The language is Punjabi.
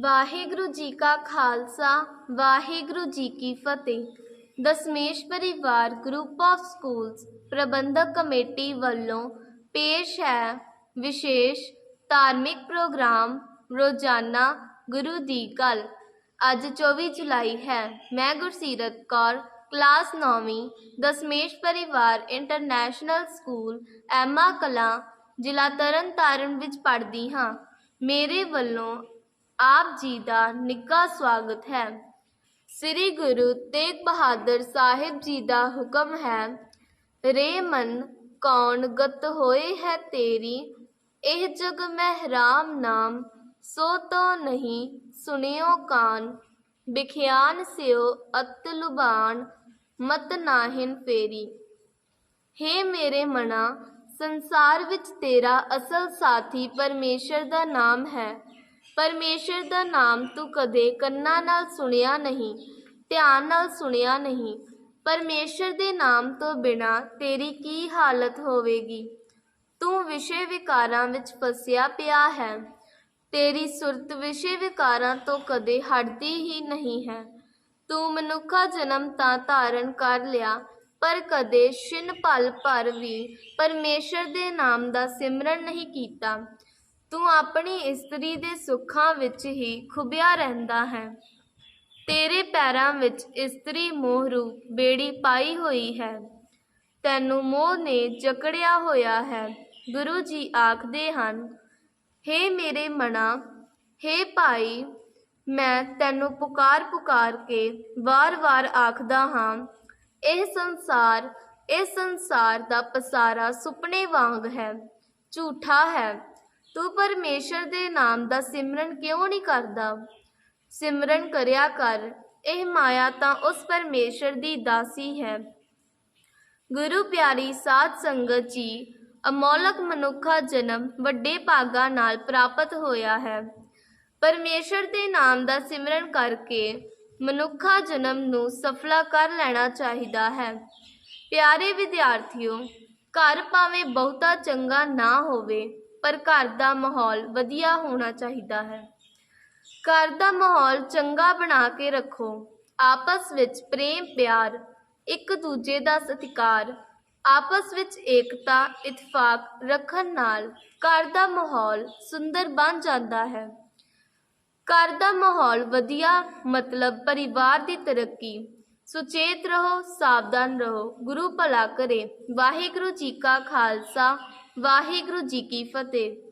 ਵਾਹਿਗੁਰੂ ਜੀ ਕਾ ਖਾਲਸਾ, ਵਾਹਿਗੁਰੂ ਜੀ ਕੀ ਫਤਿਹ। Dasmesh Parivar group of schools Parbandhak committee ਵੱਲੋਂ ਪੇਸ਼ ਹੈ ਵਿਸ਼ੇਸ਼ ਧਾਰਮਿਕ ਪ੍ਰੋਗਰਾਮ ਰੋਜ਼ਾਨਾ ਗੁਰੂ ਦੀ ਗੱਲ। ਅੱਜ 24 ਜੁਲਾਈ ਹੈ। ਮੈਂ ਗੁਰਸੀਰਤ ਕੌਰ, ਕਲਾਸ 9ਵੀਂ Dasmesh Parivar international school Emma Kalan, ਜ਼ਿਲ੍ਹਾ ਤਰਨਤਾਰਨ ਵਿੱਚ ਪੜ੍ਹਦੀ ਹਾਂ। ਮੇਰੇ ਵੱਲੋਂ ਆਪ ਜੀ ਦਾ ਨਿੱਘਾ ਸਵਾਗਤ ਹੈ। ਸ੍ਰੀ ਗੁਰੂ ਤੇਗ ਬਹਾਦਰ ਸਾਹਿਬ ਜੀ ਦਾ ਹੁਕਮ ਹੈ, ਰੇ ਮਨ ਕੌਣ ਗਤ ਹੋਏ ਹੈ ਤੇਰੀ, ਇਹ ਜਗ ਮਹਿ ਰਾਮ ਨਾਮ, ਸੋ ਤੋ ਨਹੀਂ ਸੁਣਿਓ ਕਾਨ, ਬਿਖਿਆਨ ਸਿਓ ਅਤ ਲੁਬਾਨ, ਮਤ ਨਾਹਿਨ ਫੇਰੀ। ਹੇ ਮੇਰੇ ਮਨਾ, ਸੰਸਾਰ ਵਿੱਚ ਤੇਰਾ ਅਸਲ ਸਾਥੀ ਪਰਮੇਸ਼ਰ ਦਾ ਨਾਮ ਹੈ। ਪਰਮੇਸ਼ਰ ਦਾ ਨਾਮ ਤੂੰ ਕਦੇ ਕੰਨਾਂ ਨਾਲ ਸੁਣਿਆ ਨਹੀਂ, ਧਿਆਨ ਨਾਲ ਸੁਣਿਆ ਨਹੀਂ। ਪਰਮੇਸ਼ਰ ਦੇ ਨਾਮ ਤੋਂ ਬਿਨਾ ਤੇਰੀ ਕੀ ਹਾਲਤ ਹੋਵੇਗੀ? ਤੂੰ ਵਿਸ਼ੇ ਵਿਕਾਰਾਂ ਵਿੱਚ ਫਸਿਆ ਪਿਆ ਹੈ। ਤੇਰੀ ਸੁਰਤ ਵਿਸ਼ੇ ਵਿਕਾਰਾਂ ਤੋਂ ਕਦੇ ਹਟਦੀ ਹੀ ਨਹੀਂ ਹੈ। ਤੂੰ ਮਨੁੱਖਾ ਜਨਮ ਤਾਂ ਧਾਰਨ ਕਰ ਲਿਆ, ਪਰ ਕਦੇ ਛਿਨ ਪਲ ਭਰ ਵੀ ਪਰਮੇਸ਼ਰ ਦੇ ਨਾਮ ਦਾ ਸਿਮਰਨ ਨਹੀਂ ਕੀਤਾ। ਤੂੰ ਆਪਣੀ ਇਸਤਰੀ ਦੇ ਸੁੱਖਾਂ ਵਿੱਚ ਹੀ ਖੁਬਿਆ ਰਹਿੰਦਾ ਹੈ। ਤੇਰੇ ਪੈਰਾਂ ਵਿੱਚ ਇਸਤਰੀ ਮੋਹਰੂ ਬੇੜੀ ਪਾਈ ਹੋਈ ਹੈ। ਤੈਨੂੰ ਮੋਹ ਨੇ ਜਕੜਿਆ ਹੋਇਆ ਹੈ। ਗੁਰੂ ਜੀ ਆਖਦੇ ਹਨ, ਹੇ ਮੇਰੇ ਮਨਾ ਹੇ ਭਾਈ, ਮੈਂ ਤੈਨੂੰ ਪੁਕਾਰ ਪੁਕਾਰ ਕੇ ਵਾਰ-ਵਾਰ ਆਖਦਾ ਹਾਂ, ਇਹ ਸੰਸਾਰ ਇਹ ਸੰਸਾਰ ਦਾ ਪਸਾਰਾ ਸੁਪਨੇ ਵਾਂਗ ਹੈ, ਝੂਠਾ ਹੈ। ਤੂੰ ਪਰਮੇਸ਼ਰ ਦੇ ਨਾਮ ਦਾ ਸਿਮਰਨ ਕਿਉਂ ਨਹੀਂ ਕਰਦਾ? ਸਿਮਰਨ ਕਰਿਆ ਕਰ, ਇਹ ਮਾਇਆ ਤਾਂ ਉਸ ਪਰਮੇਸ਼ਰ ਦੀ ਦਾਸੀ ਹੈ। ਗੁਰੂ ਪਿਆਰੀ ਸਾਧ ਸੰਗਤ ਜੀ, ਅਮੋਲਕ ਮਨੁੱਖਾ ਜਨਮ ਵੱਡੇ ਭਾਗਾਂ ਨਾਲ ਪ੍ਰਾਪਤ ਹੋਇਆ ਹੈ। ਪਰਮੇਸ਼ਰ ਦੇ ਨਾਮ ਦਾ ਸਿਮਰਨ ਕਰਕੇ ਮਨੁੱਖਾ ਜਨਮ ਨੂੰ ਸਫਲਾ ਕਰ ਲੈਣਾ ਚਾਹੀਦਾ ਹੈ। ਪਿਆਰੇ ਵਿਦਿਆਰਥੀਓ, ਘਰ ਭਾਵੇਂ ਬਹੁਤਾ ਚੰਗਾ ਨਾ ਹੋਵੇ ਪਰ ਘਰ ਦਾ ਮਾਹੌਲ ਵਧੀਆ ਹੋਣਾ ਚਾਹੀਦਾ ਹੈ। ਘਰ ਦਾ ਮਾਹੌਲ ਚੰਗਾ ਬਣਾ ਕੇ ਰੱਖੋ। ਆਪਸ ਵਿੱਚ ਪ੍ਰੇਮ, ਪਿਆਰ, ਇੱਕ ਦੂਜੇ ਦਾ ਸਤਿਕਾਰ, ਆਪਸ ਵਿੱਚ ਏਕਤਾ, ਇਤਫਾਕ ਰੱਖਣ ਨਾਲ ਘਰ ਦਾ ਮਾਹੌਲ ਸੁੰਦਰ ਬਣ ਜਾਂਦਾ ਹੈ। ਘਰ ਦਾ ਮਾਹੌਲ ਵਧੀਆ ਮਤਲਬ ਪਰਿਵਾਰ ਦੀ ਤਰੱਕੀ, ਸੁਚੇਤ ਰਹੋ, ਸਾਵਧਾਨ ਰਹੋ, ਗੁਰੂ ਭਲਾ ਕਰੇ। ਵਾਹਿਗੁਰੂ ਜੀ ਕਾ ਖਾਲਸਾ ਵਾਹਿਗੁਰੂ ਜੀ ਕੀ ਫਤਿਹ।